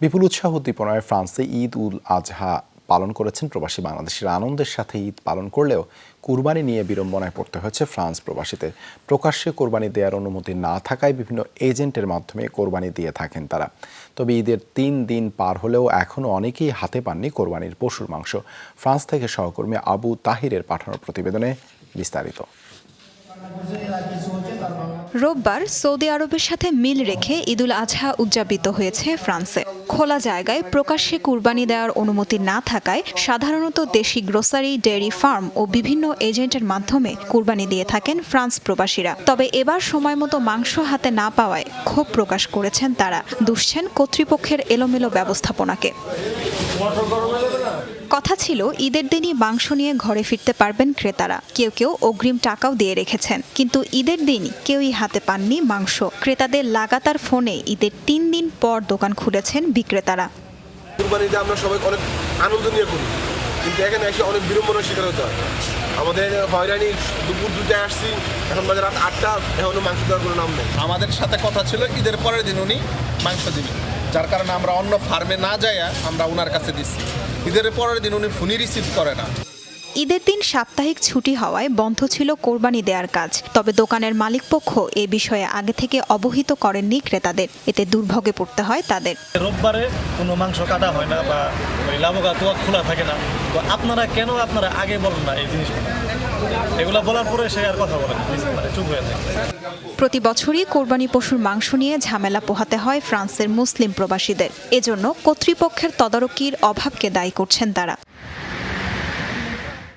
বিপুল উৎসাহ উদ্দীপনায় ফ্রান্সে ঈদ উল আজহা পালন করেছেন প্রবাসী বাংলাদেশের। আনন্দের সাথে ঈদ পালন করলেও কুরবানি নিয়ে বিড়ম্বনায় পড়তে হয়েছে ফ্রান্স প্রবাসীদের। প্রকাশ্যে কোরবানি দেওয়ার অনুমতি না থাকায় বিভিন্ন এজেন্টের মাধ্যমে কোরবানি দিয়ে থাকেন তারা। তবে ঈদের তিন দিন পার হলেও এখনও অনেকেই হাতে পাননি কোরবানির পশুর মাংস। ফ্রান্স থেকে সহকর্মী আবু তাহিরের পাঠানো প্রতিবেদনে বিস্তারিত। রোববার সৌদি আরবের সাথে মিল রেখে ঈদুল আজহা উদযাপিত হয়েছে ফ্রান্সে। খোলা জায়গায় প্রকাশ্যে কুরবানি দেওয়ার অনুমতি না থাকায় সাধারণত দেশি গ্রোসারি, ডেয়ারি ফার্ম ও বিভিন্ন এজেন্টের মাধ্যমে কুরবানি দিয়ে থাকেন ফ্রান্স প্রবাসীরা। তবে এবার সময় মতো মাংস হাতে না পাওয়ায় ক্ষোভ প্রকাশ করেছেন তারা। দুষছেন কর্তৃপক্ষের এলোমেলো ব্যবস্থাপনাকে। কথা ছিল, ঈদের দিনই মাংস নিয়ে ঘরে ফিরতে পারবেন ক্রেতারা। কেউ কেউ অগ্রিম টাকাও দিয়ে রেখেছেন। কিন্তু ঈদের দিন কেউই হাতে পাননি মাংস। ক্রেতাদের লাগাতার ফোনে ঈদের তিন দিন পর দোকান খুলেছেন বিক্রেতারা। কুরবানিতে আমরা সবাই অনেক আনন্দ নিয়ে করি। কিন্তু এখানে এসে অনেক বিড়ম্বনার শিকার হতে হয়। আমাদের হয়রানি দুপুর দুটায় আসছি এখন বাজে রাত আটটা এখনও মাংস দেওয়ার কোনো নাম নেই। আমাদের সাথে কথা ছিল ঈদের পরের দিন উনি মাংস দিবেন যার কারণে আমরা অন্য ফার্মে না যাইয়া আমরা ওনার কাছে দিচ্ছি। ঈদের পরের দিন উনি ফোনই রিসিভ করে না। ঈদের দিন সাপ্তাহিক ছুটি হওয়ায় বন্ধ ছিল কোরবানি দেওয়ার কাজ। তবে দোকানের মালিকপক্ষ এ বিষয়ে আগে থেকে অবহিত করেননি ক্রেতাদের। এতে দুর্ভোগে পড়তে হয় তাদের। রোববারে কোনো মাংস কাটা হয় না বা লাভগা তোয়া খোলা থাকে না। তো আপনারা কেন আপনারা আগে বলেন না এই জিনিসগুলো? এগুলো বলার পরে সে আর কথা বলেন মানে চুপ হয়ে প্রতি বছরই কোরবানি পশুর মাংস নিয়ে ঝামেলা পোহাতে হয় ফ্রান্সের মুসলিম প্রবাসীদের। এজন্য কর্তৃপক্ষের তদারকির অভাবকে দায়ী করছেন তারা।